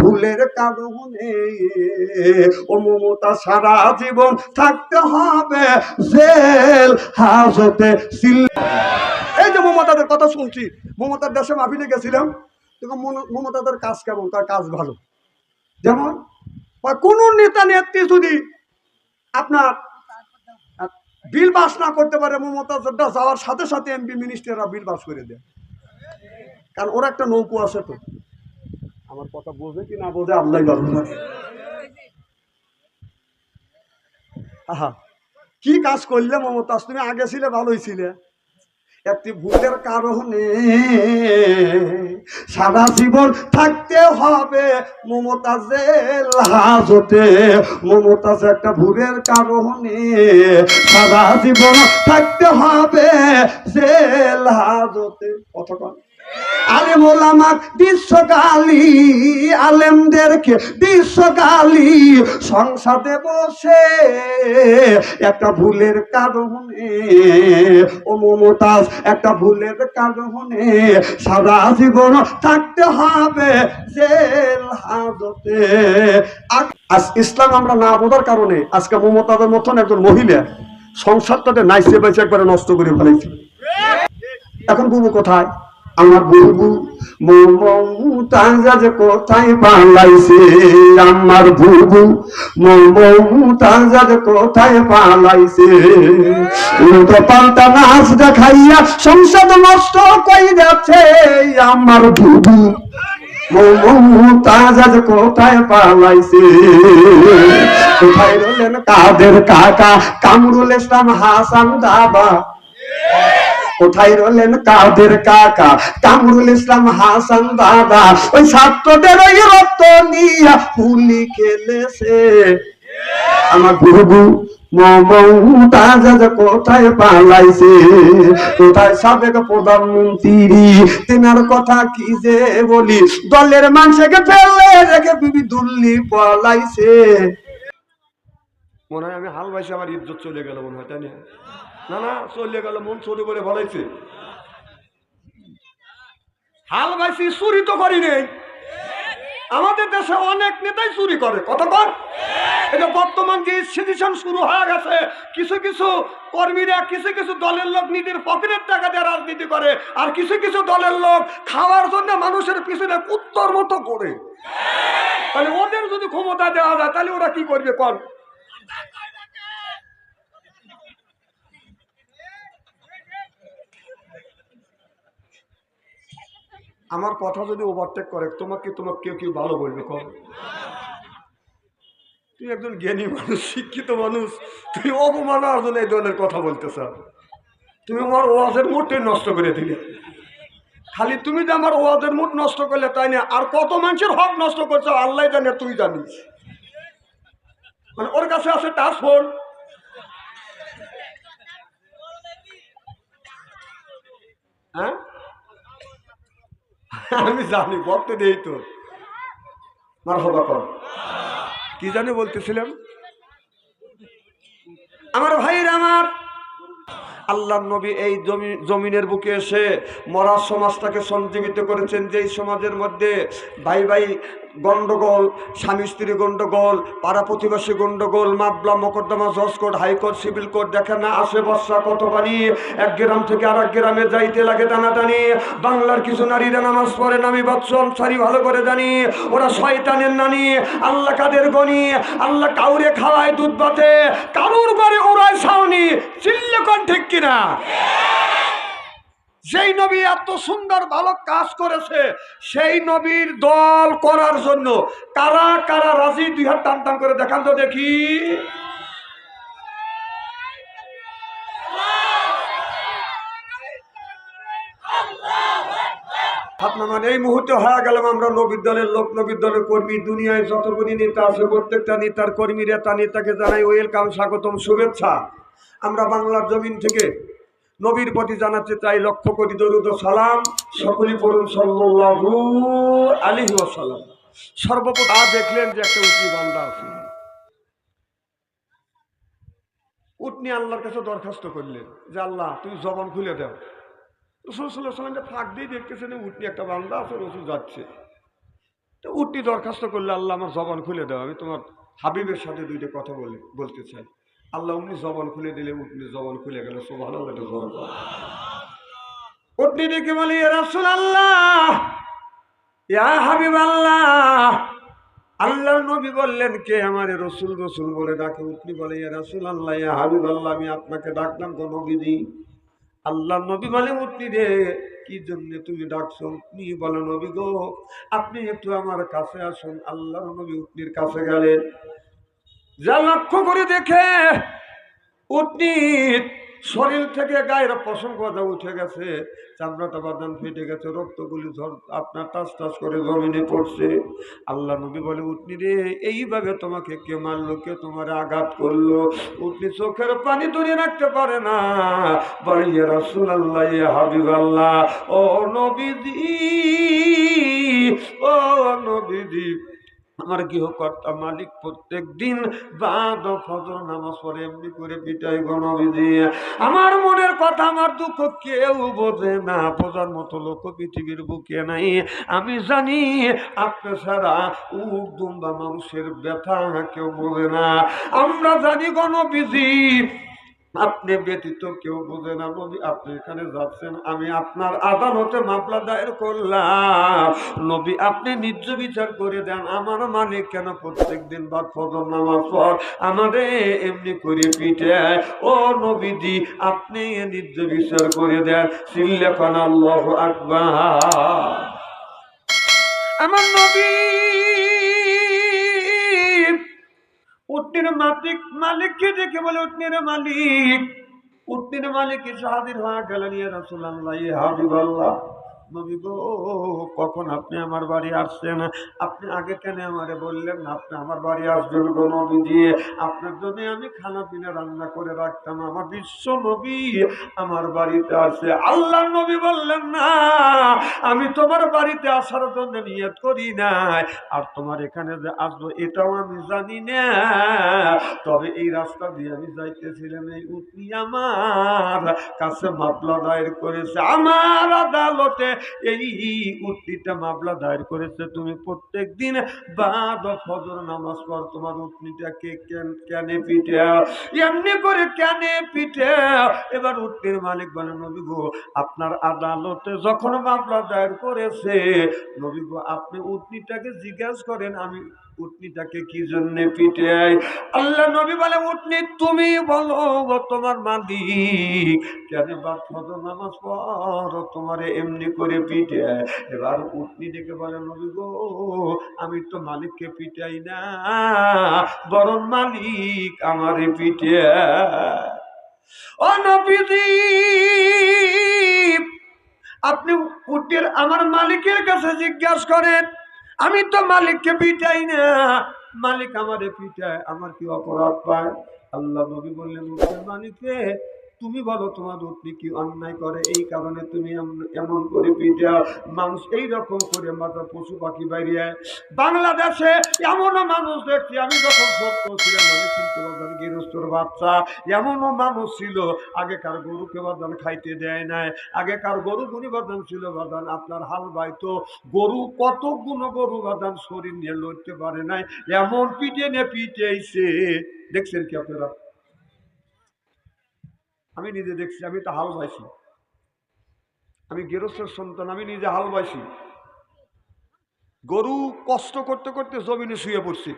ভুলের কারণে ও মমতা সারা জীবন থাকতে হবে জেল হাজতে এই যে মমতাদের কথা শুনছি, মমতার দেশে মাহফিলে গেছিলাম মমতাদের কাজ কেমন? তার কাজ ভালো। যেমন কোনো নেতা নেত্রী যদি আপনার বিল পাস না করতে পারে, মমতা যাওয়ার সাথে সাথে এমপি মিনিস্টাররা বিল পাস করে দেয় কারণ ওরা একটা নৌকো আছে তো। আমার কথা বোঝে কি না বোঝে আল্লাহ আহা, কি কাজ করলে মমতাজ? তুমি আগে ছিলে, ভালোই ছিলে। একটি ভুলের কারণে সারা জীবন থাকতে হবে মমতাজের হাজতে। মমতাজ একটা ভুলের কারণে সারা জীবন থাকতে হবে জেল হাজতে। কতক্ষণ ওলামা বিশ্বকালী আলেমদেরকে বিশ্বকালী সংসদে বসে একটা ভুলের কারণে, ও মমতাজ, একটা ভুলের কারণে সারা জীবন থাকতে হবে জেল হাজতে। আজ- ইসলাম আমরা না বোঝার কারণে আজকে মমতাজের মতন একজন মহিলা সংসারটাতে নাইসে বেঁচে একবারে নষ্ট করে ফেলেছে। এখন বুবু কোথায়? আমার বুবু মমতাজ কোথায় পালাইছে? আমার বুবু মমতাজ কোথায় পালাইছে? উল্টো পাল্টা নাচ দেখাইয়া সংসদ নষ্ট কই যাচ্ছে? আমার বুবু মমতাজ কোথায় পালাইছে? কোথায় রলেন কাদের কাকা? কামরুল ইসলাম হাসান দাবা। কোথায় রলেন কাদের কাকা? কামরুল ইসলাম হাসান দাদা ওই ছাত্রদের ওই রক্ত নিয়া হুলি খেলেছে। আমার গুরু কোথায় পালাইছে? কোথায় সাবেক প্রধানমন্ত্রী? তেনার কথা কি যে বলি? দলের মানুষকে ফেলে রেখে বিবি দুল্লি পলাইছে। মনে হয় আমি হাল বাইসে আমার ইজ্জত চলে গেল মনে হয়, তাই না না, চলে গেল, মন ছোট করে বলাইছে হাল বাইসি চুরি তো করি নেই। আমাদের দেশে অনেক নেতাই চুরি করে কত কর। এটা বর্তমান যে সিচুয়েশন শুরু হয়ে গেছে, কিছু কিছু কর্মীরা, কিছু কিছু দলের লোক নিজের পকেটের টাকা দিয়ে রাজনীতি করে, আর কিছু কিছু দলের লোক খাওয়ার জন্য মানুষের পিছনে উত্তর মতো করে। তাহলে ওদের যদি ক্ষমতা দেওয়া যায়, তাহলে ওরা কি করবে, কর। আমার কথা যদি ওভারটেক করে, তোমাকে তোমাকে কেউ কেউ ভালো বলবে কর তুই একজন জ্ঞানী মানুষ, শিক্ষিত মানুষ, তুই অপমানার জন্য এই ধরনের কথা বলতেছ। তুমি আমার ওয়াজের মুডটাই নষ্ট করে দিলে। খালি তুমি যে আমার ওয়াজের মুড নষ্ট করলে তাই না, আর কত মানুষের হক নষ্ট করছ, আল্লাহ জানে তুই জানিস। মানে ওর কাছে আছে টাচ ফোন। হ্যাঁ? আমি জানি বলতে দেই তো। মার কি জানি বলতেছিলাম? আমার ভাইয়ের আমার। আল্লাহ নবী এই জমি, জমিনের বুকে এসে মরা সমাজটাকে সঞ্জীবিত করেছেন যেই সমাজের মধ্যে ভাই ভাই গন্ডগোল, স্বামী স্ত্রী গন্ডগোল, পাড়া প্রতিবেশী গন্ডগোল, মামলা, মোকদ্দমা, জজ কোর্ট হাইকোর্ট সিভিল কোর্ট দেখে না, আসে বর্ষা, কত বাড়ি এক গ্রাম থেকে আর এক গ্রামে যাইতে লাগে টানাটানি। বাংলার কিছু নারীরা নামাজ পড়ে নামি বৎসন সারি ভালো করে জানি। ওরা শয়তানের নানি, আল্লাহ কাদের গনি? আল্লাহ কাউরে খাওয়ায় দুধ বাতে কারুর বাড়ি ওরাই ছাউনি চিল্লে কোন ঠিক কিনা? যেই নবী এত সুন্দর ভালো কাজ করেছে, সেই নবীর দল করার জন্য কারা কারা রাজি দুই হাত টান টান করে দেখান তো দেখি। এই মুহূর্তে হয়ে গেলাম আমরা নবীর দলের লোক নবীর দলের কর্মী, দুনিয়ায় যতগুলি নেতা আছে, প্রত্যেকটা নেতার কর্মীরা তা নেতাকে জানাই ওয়েলকাম, স্বাগতম, শুভেচ্ছা। আমরা বাংলার জমিন থেকে নবীর প্রতি জানাতে চাই লক্ষ কোটি দরুদ সালাম। সকলই পড়ুন সাল্লাল্লাহু আলাইহি ওয়াসাল্লাম। সর্বপ্রথম দেখলেন যে একটা উঠনি বান্দা আছে। উটনি আল্লাহর কাছে দরখাস্ত করলেন যে, আল্লাহ তুই জবান খুলে দাও। রসুল সাল্লাহ সাল্লামকে ফাঁক দিয়ে দেখতেছেন উঠনি একটা বান্দা আছে, রসুল যাচ্ছে। তো উঠনি দরখাস্ত করলে, আল্লাহ, আমার জবান খুলে দাও, আমি তোমার হাবিবের সাথে দুইটা কথা বলে, বলতে চাই। আল্লাহ উনি জবান খুলে দিলে উঠনি জবান খুলে গেল জবান উঠনি ডেকে বলি রাসুল আল্লাহ ইয়া হাবিব আল্লাহ আল্লাহ নবী বললেন, কে আমারে রসুল রসুল বলে ডাকে? উঠনি বলে ইয়া রাসুল আল্লাহ ইয়া হাবিব আল্লাহ আমি আপনাকে ডাকলাম কোন নবীজি। আল্লাহ নবী বলে উঠনি রে, কি জন্য তুমি ডাকছো উঠনি বলে, নবী গো, আপনি একটু আমার কাছে আসুন। আল্লাহ নবী উটনির কাছে গেলেন। যা লক্ষ্য করে দেখে উটনির শরীর থেকে গায়ের পশম কথা উঠে গেছে। চামড়াটা বাদান ফেটে গেছে, রক্তগুলি ঝর আপনার টাস টাস করে জমিনে পড়ছে। আল্লাহ নবী বলে উটনি রে, এইভাবে তোমাকে কে মারলো, কে তোমার আঘাত করল? উটনি চোখের পানি ধরে রাখতে পারে না। বলিয়ে রাসুল আল্লাহ হাবিব আল্লাহ ও নবীজি ও নবীজি আমার গৃহকর্তা মালিক প্রত্যেক দিন বাদ ফজর নামাজ পড়ে, এমনি করে পিটাই গণবিধি। আমার মনের কথা, আমার দুঃখ কেউ বোঝে না। বোঝার মতো লোক পৃথিবীর বুকে নাই। আমি জানি আপনি ছাড়া উর্দুম বা মানুষের ব্যথা কেউ বোঝে না। আমরা জানি গণবিধি আপনি ব্যতীত কেউ বোঝে না নবী আপনি এখানে যাচ্ছেন, আমি আপনার আদালতে মামলা দায়ের করলাম। নবী, আপনি নিজ বিচার করে দেন, আমার মালিক কেন প্রত্যেক দিন বা ফজর নামাজ পর আমাদের এমনি করে পিঠে ও নবীজি, আপনি নিজ বিচার করে দেন, সিল্লেখান আল্লাহ আমার নবী উটনির মালিক মালিককে দেখে বলে উটনির মালিক। উটনির মালিক, এসে হাজির হওয়া গেলেন, ইয়া রাসূলুল্লাহ, ইয়া হাবিবাল্লাহ। নবী গো, কখন আপনি আমার বাড়ি আসছেন? আপনি আগে কেন আমারে বললেন আপনি আমার বাড়ি আসবেন গো নবীজি? আপনার জন্য আমি খানা পিনা রান্না করে রাখতাম, আমার বিশ্ব নবী আমার বাড়িতে আসে। আল্লাহ নবী বললেন, না, আমি তোমার বাড়িতে আসার জন্য নিয়ত করি নাই। আর তোমার এখানে যে আসব, এটাও আমি জানি না। তবে এই রাস্তা দিয়ে আমি যাইতেছিলাম, এই উঠি আমার কাছে মামলা দায়ের করেছে। আমার আদালতে এই উটনিটা মামলা দায়ের করেছে, তুমি প্রত্যেক দিন বাদ ফজর নামাজ পর তোমার উটনিটাকে কেনে পিঠে? এমনি করে কেনে পিঠে? এবার উটনির মালিক বলে, নবী গো, আপনার আদালতে যখন মামলা দায়ের করেছে, নবী গো, আপনি উটনিটাকে জিজ্ঞাসা করেন, আমি উটনিটাকে কি জন্য পিঠে আল্লাহ নবী বলে, উটনি, তুমি বলো তোমার মালিক, কেন নামাজ পর তোমারে এমনি করে পিঠে এবার উটনি ডেকে বলে, নবী গো, আমি তো মালিককে পিটাই না, বরং মালিক আমারে পিঠে ও নবীজি, আপনি উটের আমার মালিকের কাছে জিজ্ঞাসা করেন আমি তো মালিককে পিটাই না। মালিক আমারে পিটায়, আমার কি অপরাধ পায়? আল্লাহ নবী বললেন মালিককে তুমি বলো তোমার উটনি কি অন্যায় করে? এই কারণে তুমি এমন করে পিটা মানুষ এই রকম করে মাথা পশু পাখি বাইরে বাংলাদেশে এমনও মানুষ দেখছি, আমি যখন সত্য ছিলাম, আমি কিন্তু বাজার গৃহস্থর বাচ্চা। এমনও মানুষ ছিল, আগেকার গরুকে বাদান খাইতে দেয় নাই। আগেকার গরু গুনি বাদান ছিল বাদান আপনার হাল বাইতো। গরু কত গুণ গরু বাদান শরীর নিয়ে লড়তে পারে নাই। এমন পিটে নে পিটেছে দেখছেন কি আপনারা? আমি নিজে দেখছি, আমি তো হাল বাইছি। আমি গেরস্থের সন্তান, আমি নিজে হাল বাইছি। গরু কষ্ট করতে করতে জমিনে শুয়ে পড়ছে।